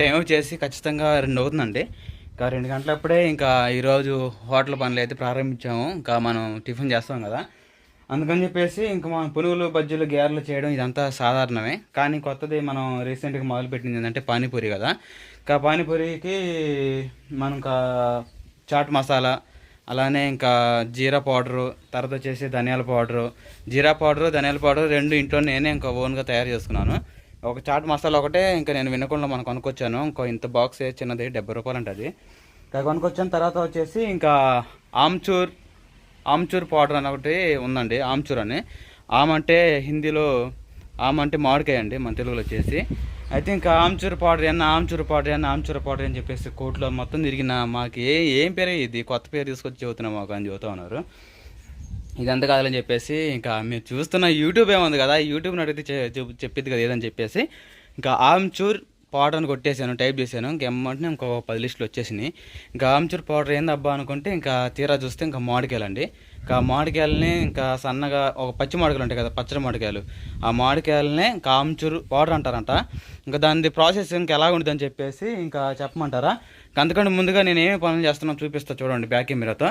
Time వచ్చేసి ఖచ్చితంగా రెండు అవుతుందండి. ఇంకా రెండు గంటలప్పుడే ఇంకా ఈరోజు హోటల్ పనులు అయితే ప్రారంభించాము. ఇంకా మనం టిఫిన్ చేస్తాం కదా. అందుకని చెప్పేసి ఇంకా మనం పునుగులు బజ్జీలు గేర్లు చేయడం ఇదంతా సాధారణమే. కానీ కొత్తది మనం రీసెంట్గా మొదలుపెట్టింది ఏంటంటే పానీపూరి కదా. ఇంకా పానీపూరికి మనం ఇంకా చాట్ మసాలా అలానే ఇంకా జీరా పౌడరు తర్వాత వచ్చేసి ధనియాల పౌడరు. జీరా పౌడరు ధనియాల పౌడర్ రెండు ఇంట్లో నేనే ఇంకా ఓన్గా తయారు చేసుకున్నాను. ఒక చాట్ మసాలా ఒకటే ఇంకా నేను వినకుండా మనం కొనుక్కొచ్చాను. ఇంకో ఇంత బాక్స్ చిన్నది డెబ్బై రూపాయలు ఉంటుంది ఇంకా కొనుక్కొచ్చిన తర్వాత వచ్చేసి ఇంకా ఆమ్చూర్ ఆమ్చూర్ పౌడర్ అని ఒకటి ఉందండి ఆమ్చూర్ అని. ఆమ్ అంటే హిందీలో ఆమ్ అంటే మామిడికాయ అండి మన తెలుగులో వచ్చేసి. అయితే ఇంకా ఆమ్చూర్ పౌడర్ అన్న ఆమ్చూర్ పౌడర్ అన్న ఆమ్చూర్ పౌడర్ అని చెప్పేసి కోర్టులో మొత్తం తిరిగిన మాకు ఏ ఏం పేరే ఇది? కొత్త పేరు తీసుకొచ్చి చెబుతున్నాం మాకు అని చెబుతా ఉన్నారు. ఇదంతా కాదని చెప్పేసి ఇంకా మేము చూస్తున్న యూట్యూబ్ ఏముంది కదా యూట్యూబ్ని అడిగితే చెప్పింది కదా ఏదని చెప్పేసి ఇంకా ఆమ్చూర్ పౌడర్ అని కొట్టేశాను టైప్ చేశాను. ఇంకా ఎమ్మంటే ఇంకో పది లిస్టులు వచ్చేసినాయి. ఇంకా ఆమ్చూర్ పౌడర్ ఏంది అబ్బా అనుకుంటే ఇంకా తీరా చూస్తే ఇంకా మామిడికాయలండి. ఇంకా మామిడికాయలని ఇంకా సన్నగా ఒక పచ్చి మామిడికాయలు ఉంటాయి కదా పచ్చడి మామిడికాయలు. ఆ మామిడికాయలనే ఇంకా ఆమ్చూర్ పౌడర్ అంటారంట. ఇంకా దాని ప్రాసెస్ ఇంకా ఎలా ఉంటుందని చెప్పేసి ఇంకా చెప్పమంటారా? ఇంకా అందుకంటే ముందుగా నేను ఏమి పనులు చేస్తున్నాను చూపిస్తా చూడండి బ్యాక్ కెమెరాతో.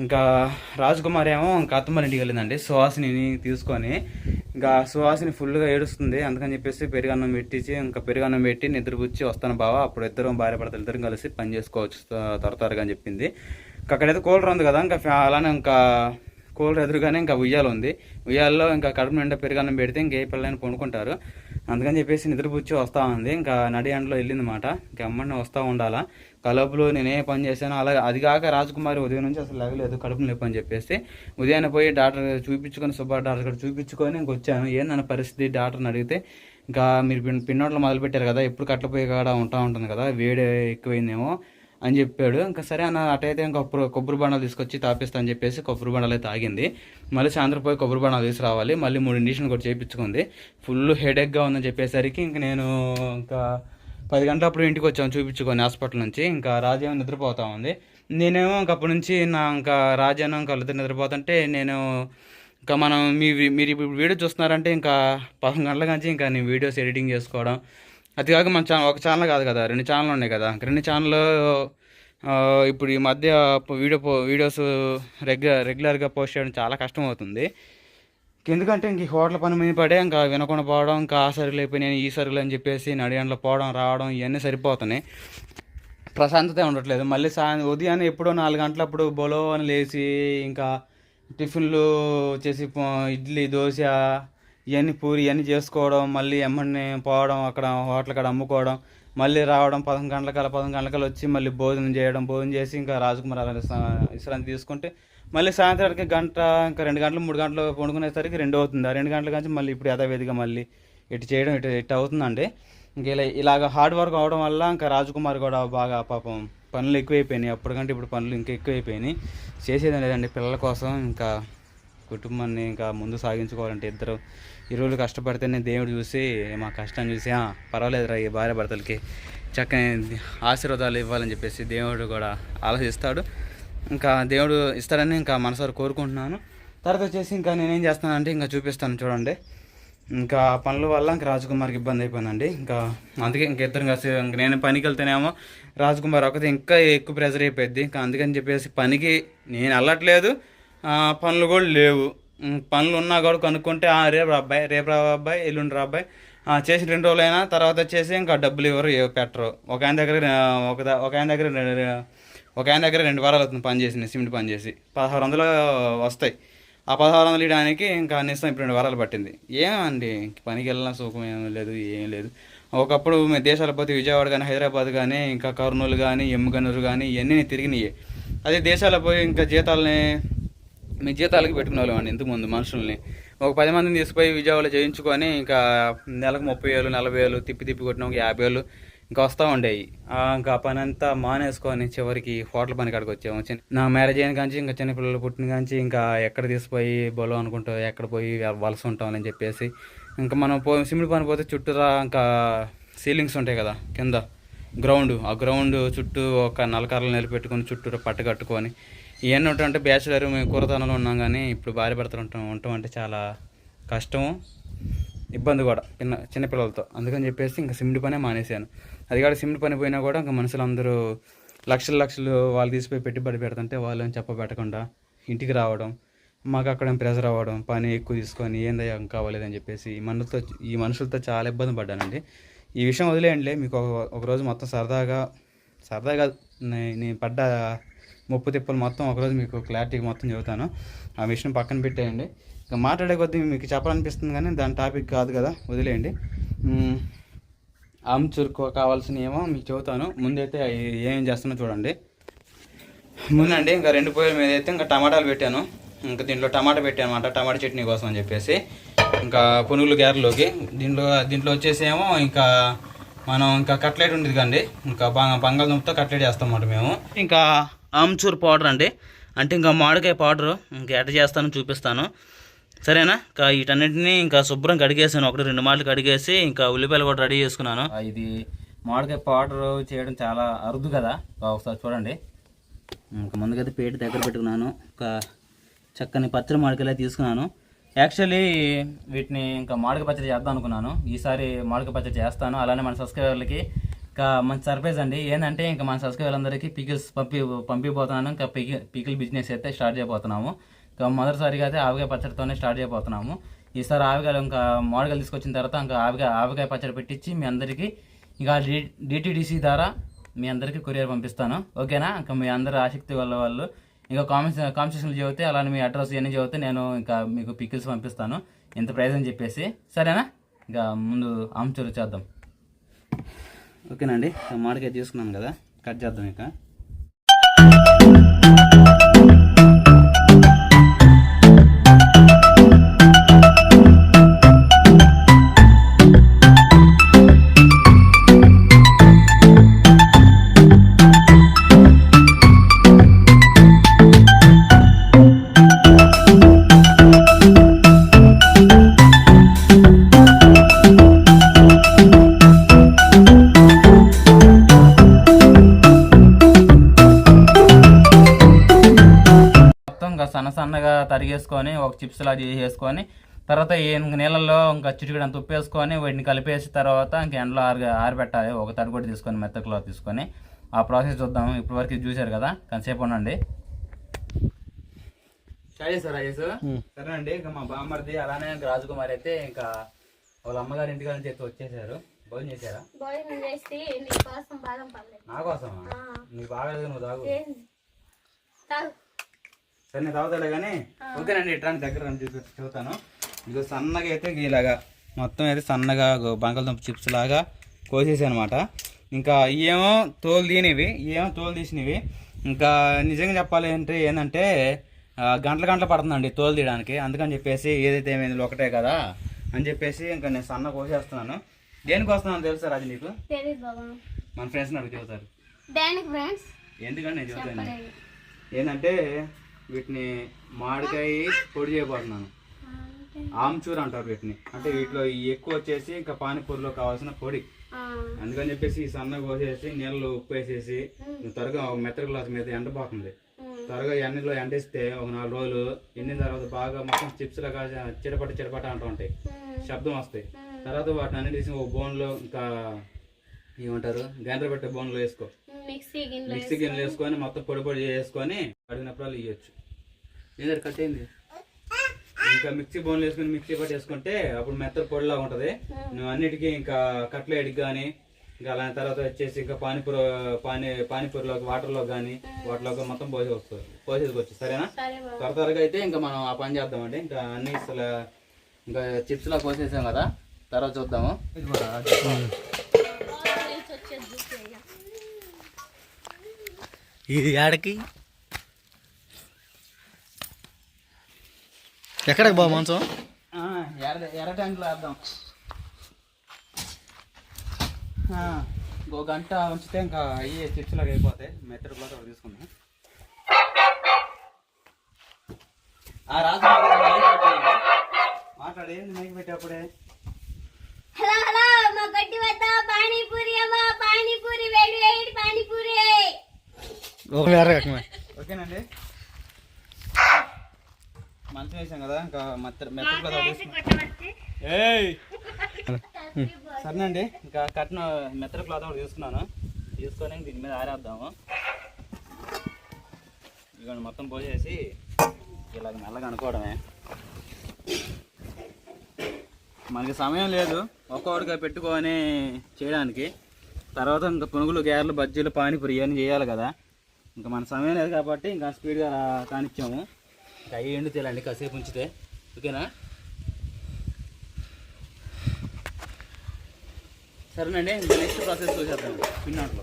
ఇంకా రాజకుమార్ ఏమో ఇంకా అత్తమ్మ ఇంటికి వెళ్ళిందండి. సుహాసిని తీసుకొని ఇంకా సుహాసిని ఫుల్గా ఏడుస్తుంది. అందుకని చెప్పేసి పెరుగన్నం పెట్టించి ఇంకా పెరుగన్నం పెట్టి నిద్రపుచ్చి వస్తాను బావా అప్పుడు ఇద్దరం భార్య భర్తలు ఇద్దరం కలిసి పని చేసుకోవచ్చు తరతరగా త్వర త్వరగా అని చెప్పింది. ఇంకా అక్కడైతే కూలర్ ఉంది కదా ఇంకా ఫ్యా- అలానే ఇంకా కూలర్ ఎదురుగానే ఇంకా ఉయ్యాల ఉంది. ఉయ్యాలలో ఇంకా కడుపు నిండా పెరుగన్నం పెడితే ఇంకే పిల్లని పండుకుంటారు. అందుకని చెప్పేసి నిద్రపుచ్చి వస్తూ ఉంది. ఇంకా నడి ఎండలో వెళ్ళింది మాట ఇంకా అమ్మని వస్తూ ఉండాలా. కలుపులో నేనే పని చేశాను అలాగే అది కాక రాజకుమారి ఉదయం నుంచి అసలు లేగలేదు కడుపు నొప్పి అని చెప్పేసి ఉదయాన్నే పోయి డాక్టర్ చూపించుకొని సుబ్బా డాక్టర్ గారు చూపించుకొని ఇంక వచ్చాను. ఏందన్న పరిస్థితి? డాక్టర్ని అడిగితే ఇంకా మీరు పిన్ పిన్నోట్లు మొదలుపెట్టారు కదా ఎప్పుడు కట్టపోయి కాడ ఉంటా ఉంటుంది కదా వేడి ఎక్కువైందేమో. అని చెప్పాడు. ఇంకా సరే అన్న అటైతే ఇంకా కొబ్బరి బాణాలు తీసుకొచ్చి తాపిస్తా అని చెప్పేసి కొబ్బరి బాణాలు అయితే ఆగింది మళ్ళీ సాయంత్రం పోయి కొబ్బరి బాణాలు తీసుకురావాలి. మళ్ళీ మూడు ఇండిషన్ కూడా చేయించుకుంది ఫుల్ హెడేక్గా ఉందని చెప్పేసరికి ఇంక నేను ఇంకా పది గంటల అప్పుడు ఇంటికి వచ్చాను చూపించుకొని హాస్పిటల్ నుంచి. ఇంకా రాజేమో నిద్రపోతా ఉంది. నేనేమో ఇంక అప్పటి నుంచి నా ఇంకా రాజేమో ఇంకా వాళ్ళిద్దరు నిద్రపోతుంటే నేను ఇంకా మనం మీ మీరు ఇప్పుడు వీడియో చూస్తున్నారంటే ఇంకా పదకొండు గంటల నుంచి ఇంకా నేను వీడియోస్ ఎడిటింగ్ చేసుకోవడం అది కాక మన ఛానల్ ఒక ఛానల్ కాదు కదా రెండు ఛానల్ ఉన్నాయి కదా. రెండు ఛానల్ ఇప్పుడు ఈ మధ్య వీడియో పో వీడియోస్ రెగ్యులర్ రెగ్యులర్గా పోస్ట్ చేయడం చాలా కష్టం అవుతుంది ఎందుకంటే ఇంక ఈ హోటల్ పని మీద పడే ఇంకా వినకుండా పోవడం ఇంకా ఆ సరుకులు అయిపోయినాయి ఈ సరుకులు అని చెప్పేసి నడిగంటలో పోవడం రావడం ఇవన్నీ సరిపోతున్నాయి. ప్రశాంతత ఉండట్లేదు. మళ్ళీ సాయం ఉదయాన్నే ఎప్పుడో నాలుగు గంటలప్పుడు బొలో అని లేచి ఇంకా టిఫిన్లు వచ్చేసి ఇడ్లీ దోశ ఇవన్నీ పూరి ఇవన్నీ చేసుకోవడం మళ్ళీ ఎమ్మడిని పోవడం అక్కడ హోటల్ కాడ అమ్ముకోవడం మళ్ళీ రావడం పదకొండు గంటలకల పదకొండు గంటలకల వచ్చి మళ్ళీ భోజనం చేయడం భోజనం చేసి ఇంకా రాజకుమార్ అలా విశ్రాంతి తీసుకుంటే మళ్ళీ సాయంత్రానికి గంట ఇంకా రెండు గంటలు మూడు గంటలు పండుకునేసరికి రెండు అవుతుంది. ఆ రెండు గంటల నుంచి మళ్ళీ ఇప్పుడు యథావిధిగా మళ్ళీ ఇటు చేయడం ఇటు ఇటు అవుతుందండి. ఇంక ఇలా ఇలాగ హార్డ్ వర్క్ అవడం వల్ల ఇంకా రాజకుమార్ కూడా బాగా పాపం పనులు ఎక్కువైపోయినాయి. అప్పటికంటే ఇప్పుడు పనులు ఇంకా ఎక్కువైపోయినాయి. చేసేది లేదండి పిల్లల కోసం ఇంకా కుటుంబాన్ని ఇంకా ముందు సాగించుకోవాలంటే ఇద్దరు ఇరువులు కష్టపడితేనే దేవుడు చూసి మా కష్టం చూసి "ఆ, పర్వాలేదురా ఈ భార్య భర్తలకి చక్కని ఆశీర్వాదాలు ఇవ్వాలని చెప్పేసి దేవుడు కూడా ఆలోచిస్తాడు. ఇంకా దేవుడు ఇస్తాడని ఇంకా మనసారి కోరుకుంటున్నాను. తర్వాత వచ్చేసి ఇంకా నేనేం చేస్తానంటే ఇంకా చూపిస్తాను చూడండి. ఇంకా పనుల వల్ల ఇంకా రాజకుమార్కి ఇబ్బంది అయిపోయిందండి. ఇంకా అందుకే ఇంక ఇద్దరం కలిసి ఇంక నేను పనికి వెళ్తేనేమో రాజకుమార్ ఒకటి ఇంకా ఎక్కువ ప్రెజర్ అయిపోయింది ఇంకా అందుకని చెప్పేసి పనికి నేను వెళ్ళట్లేదు. పనులు కూడా లేవు. పనులు ఉన్నా కూడా కనుక్కుంటే రేపు రా అబ్బాయి రేపు రా అబ్బాయి ఎల్లుండి రా అబ్బాయి చేసిన రెండు రోజులైనా తర్వాత వచ్చేసి ఇంకా డబ్బులు ఇవ్వరు పెట్టరు. ఒక ఆయన దగ్గర ఒక ఒక ఆయన దగ్గర రెండు- ఒక ఆయన దగ్గర రెండు వారాలు అవుతుంది పని చేసింది సిమెంట్ పని చేసి. పదహారు వందలు వస్తాయి. ఆ పదహారు వందలు ఇవ్వడానికి ఇంకా కనీసం ఇప్పుడు రెండు వారాలు పట్టింది. ఏమండి పనికి వెళ్ళిన సుఖం ఏం లేదు ఏం లేదు. ఒకప్పుడు మేము దేశాల పోతే విజయవాడ కానీ హైదరాబాద్ కానీ ఇంకా కర్నూలు కానీ ఎమ్ముగనూరు కానీ ఇవన్నీ తిరిగినాయి. అదే దేశాల పోయి ఇంకా జీతాలని మీ జీతాలకి పెట్టుకునే వాళ్ళం అండి ఇంతకుముందు మనుషుల్ని. ఒక పది మందిని తీసుకుపోయి విజయవాడలో చేయించుకొని ఇంకా నెలకు ముప్పై వేలు నలభై వేలు తిప్పి తిప్పి కొట్టిన ఒక యాభై వేలు ఇంకా వస్తూ ఉండేవి. ఇంకా పని అంతా మానేసుకొని చివరికి హోటల్ పని కాడికి వచ్చాము. చిన్న- నా మ్యారేజ్ అయిన కాంచి ఇంకా చిన్నపిల్లలు పుట్టిన కాంచి ఇంకా ఎక్కడ తీసుకుపోయి బొలం అనుకుంటావు ఎక్కడ పోయి వలస ఉంటాం అని చెప్పేసి ఇంకా మనం పో సిమెంట్ పని పోతే చుట్టూరా ఇంకా సీలింగ్స్ ఉంటాయి కదా కింద. గ్రౌండ్ ఆ గ్రౌండ్ చుట్టూ ఒక నలకర్రలు నిలబెట్టుకొని చుట్టూరా పట్టు కట్టుకొని ఇవన్నీ ఉంటాయంటే బ్యాచులర్ మేము కూరతనంలో ఉన్నాం కానీ ఇప్పుడు భార్య భర్తలు ఉంటాం ఉంటాం అంటే చాలా కష్టము ఇబ్బంది కూడా చిన్న చిన్నపిల్లలతో. అందుకని చెప్పేసి ఇంకా సిమెంట్ పనే మానేశాను. అది కాదు సిమెంట్ పని పోయినా కూడా ఇంకా మనుషులు అందరూ లక్షలు లక్షలు వాళ్ళు తీసిపోయి పెట్టుబడి పెడుతుంటే వాళ్ళని చెప్పబెట్టకుండా ఇంటికి రావడం మాకు అక్కడ ప్రెజర్ అవ్వడం పని ఎక్కువ తీసుకొని ఏందయ్యా కావాలేదని చెప్పేసి ఈ ఈ మనుషులతో చాలా ఇబ్బంది పడ్డానండి. ఈ విషయం వదిలేయండి మీకు ఒక- ఒకరోజు మొత్తం సరదాగా సరదాగా నేను పడ్డ ముప్పు తిప్పలు మొత్తం ఒకరోజు మీకు క్లారిటీగా మొత్తం చెబుతాను. ఆ విషయం పక్కన పెట్టేయండి. ఇంకా మాట్లాడే కొద్దీ మీకు చెప్పాలనిపిస్తుంది కానీ దాని టాపిక్ కాదు కదా వదిలేయండి. మ్మ్. ఆమ్చూర్ కావాల్సిన ఏమో మీకు చెబుతాను. ముందైతే ఏం ఏమేం చేస్తున్నా చూడండి. ముందండి ఇంకా రెండు పొయ్యిల మీద అయితే ఇంకా టమాటాలు పెట్టాను. ఇంకా దీంట్లో టమాటా పెట్టాను అనమాట టమాటా చట్నీ కోసం అని చెప్పేసి. ఇంకా పునుగులు గారెలోకి. దీంట్లో దీంట్లో వచ్చేసి ఏమో ఇంకా మనం ఇంకా కట్లెట్ ఉంటుంది కండి ఇంకా బంగ- బంగాళదుంపతో కట్లెట్ చేస్తాం అన్నమాట మేము. ఇంకా ఆమ్చూర్ పౌడర్ అండి. అంటే ఇంకా మామిడికాయ పౌడరు ఇంకా ఎట్ట చేస్తాను చూపిస్తాను. సరేనా? ఇంకా వీటన్నిటిని ఇంకా శుభ్రం కడిగేసాను. ఒకటి రెండు మాటలు కడిగేసి ఇంకా ఉల్లిపాయలు కూడా రెడీ చేసుకున్నాను. ఇది మామిడికాయ పౌడర్ చేయడం చాలా అరుదు కదా? ఒకసారి చూడండి. ఇంకా ముందుకైతే పేట దగ్గర పెట్టుకున్నాను. ఒక చక్కని పచ్చడి మామిడికాయలు తీసుకున్నాను. యాక్చువల్లీ వీటిని ఇంకా మామిడికాయ పచ్చడి చేద్దాం అనుకున్నాను. ఈసారి మామిడికాయ పచ్చడి చేస్తాను. అలానే మన సబ్స్క్రైబర్లకి ఇంకా మంచి సర్ప్రైజ్ అండి. ఏంటంటే ఇంకా మన సబ్స్క్రైబర్లందరికీ పికిల్స్ పంపి పంపిపోతున్నాను. ఇంకా పికి పికిల్ బిజినెస్ అయితే స్టార్ట్ చేయబోతున్నాము. ఇంకా మొదటిసారిగా అయితే ఆవకాయ పచ్చడితోనే స్టార్ట్ చేయబోతున్నాము. ఈసారి ఆవకాయలు ఇంకా మామిడికాయలు తీసుకొచ్చిన తర్వాత ఇంకా ఆవకాయ ఆవకాయ పచ్చడి పెట్టించి మీ అందరికీ ఇంకా డి డిటీడీసీ ద్వారా మీ అందరికీ కొరియర్ పంపిస్తాను. ఓకేనా? ఇంకా మీ అందరు ఆసక్తి వల్ల వాళ్ళు ఇంకా కామెంట్స్ కాన్వర్సేషన్లు చదివితే అలానే మీ అడ్రస్ ఇవన్నీ చదివితే నేను ఇంకా మీకు పికిల్స్ పంపిస్తాను. ఇంత ప్రైజ్ అని చెప్పేసి. సరేనా? ఇంకా ముందు ఆమ్చూరు చేద్దాం. ఓకేనండి మామిడికాయ తీసుకున్నాను కదా కట్ చేద్దాం ఇక. సన్నగా తరిగేసుకొని ఒక చిప్స్ లా చేసేసుకొని తర్వాత ఈ ఇంక నీళ్ళల్లో ఇంకా చిటికడ వేసుకొని వీటిని కలిపేసి తర్వాత ఇంక ఎండలో ఆరి ఆరబెట్టాలి. ఒక తడిగొడ్డు తీసుకొని మెత్త క్లాత్ తీసుకొని. ఆ ప్రాసెస్ చూద్దాం. ఇప్పటి వరకు ఇది చూశారు కదా? కొంతసేపు ఉండండి. సార్ రాజేష్ సరే అండి ఇంకా మా బామ్మర్ది అలానే ఇంకా రాజకుమారి అయితే ఇంకా వాళ్ళ అమ్మగారి ఇంటికాడ నుంచి అయితే వచ్చేసారు. భోజనం చేశారా? నీ కోసం నీకు బాగా నువ్వు తాగు. సరే నేను తాగుతాలే కానీ ఓకేనండి ఇట్లాంటి దగ్గర రండి చూపి చూస్తాను ఇదిగో సన్నగా అయితే ఇలాగా మొత్తం అయితే సన్నగా బంగాళదుంప చిప్స్ లాగా కోసేసి అనమాట ఇంకా ఇవేమో తోలు తీనివి ఇవేమో తోలు తీసినవి. ఇంకా నిజంగా చెప్పాలి అంటే ఏంటంటే గంటల గంటలు పడుతుందండి తోలు తీయడానికి. అందుకని చెప్పేసి ఏదైతే ఏమైంది ఒకటే కదా అని చెప్పేసి ఇంకా నేను సన్న కోసేస్తున్నాను. దేనికి వస్తున్నాను తెలుసా రాజు నీకు? మన ఫ్రెండ్స్ని అడిగి చెబుతారు. ఫ్రెండ్స్ ఎందుకంటే నేను చెబుతాను? ఏంటంటే వీటిని మామిడికాయ పొడి చేయబోతున్నాను. ఆమ్చూర్ అంటారు వీటిని. అంటే వీటిలో ఎక్కువ వచ్చేసి ఇంకా పానీపూరిలో కావాల్సిన పొడి. అందుకని చెప్పేసి ఈ సన్నగా కోసేసి నీళ్ళు ఉప్పు వేసేసి త్వరగా ఒక మెత్తడి గ్లాస్ మీద ఎండబోతుంది త్వరగా ఎండలో ఎండిస్తే ఒక నాలుగు రోజులు ఎండిన తర్వాత బాగా మొత్తం చిప్స్ లాగా చిరపట చిరపట అంటూ ఉంటాయి. శబ్దం వస్తాయి. తర్వాత వాటిని అన్ని తీసి ఒక బోన్లో ఇంకా ఏమంటారు? గ్రైండర్ పెట్టే బోన్లో వేసుకో. మిక్సీ గిన్నెలు వేసుకొని మొత్తం పొడి పొడి చేసుకొని అడిగినప్పుడు ఇవ్వచ్చు ఏదో కట్ అయింది. ఇంకా మిక్సీ బౌన్లు వేసుకొని మిక్సీ పట్టి వేసుకుంటే అప్పుడు మెత్తటి పొడిలా ఉంటది. నువ్వు అన్నిటికీ ఇంకా కట్లెట్కి కానీ ఇంకా అలాంటి తర్వాత వచ్చేసి ఇంకా పానీపూరి పానీ పానీపూరిలోకి వాటర్లో కానీ వాటిలోకి మొత్తం పోసి వస్తుంది పోసేసుకోవచ్చు సరేనా? త్వర త్వరగా అయితే ఇంకా మనం ఆ పని చేద్దామండి. ఇంకా అన్ని అసలు ఇంకా చిప్స్ లా కోసేసాం కదా తర్వాత చూద్దాము. ఇది ఆడకి? ఎక్కడికి బా మంచం ఆ, ఎర్ర ట్యాంకులో వేద్దాం. ఆ, ఇంకో గంట ఉంచితే ఇంకా అయ్యే చిప్స్ లాగా అయిపోతాయి మెత్తడి కూడా తీసుకుందాం. ఆ రాజు మాట్లాడు ఏంది మైక్ పెట్టేప్పుడే హలో హలో మా గడ్డి వద్ద పానీపూరి అమ్మా పానీపూరి వేడి వేడి పానీపూరి. ఒక ఓకేనండి. మంచం వేసాం కదా ఇంకా సరేనండి ఇంకా కట్టిన మెత్తల క్లాత్ ఒకటి తీసుకున్నాను. తీసుకొని దీని మీద ఆరేద్దాము. ఇదిగోండి మొత్తం పోసేసి ఇలాగ మెల్లగా అనుకోవడమే. మనకి సమయం లేదు ఒక్కొక్కటిగా పెట్టుకొని చేయడానికి. తర్వాత ఇంకా పునుగులు గేర్లు బజ్జీలు పానీపూరి ఇవన్నీ చేయాలి కదా. ఇంకా మన సమయం లేదు కాబట్టి ఇంకా స్పీడ్గా కానిచ్చాము ఇంకా అవి ఎండు తేలండి కాసేపు ఉంచితే. ఓకేనా? సరేనండి నెక్స్ట్ ప్రాసెస్ చూసేద్దాం. పిన్నాట్లో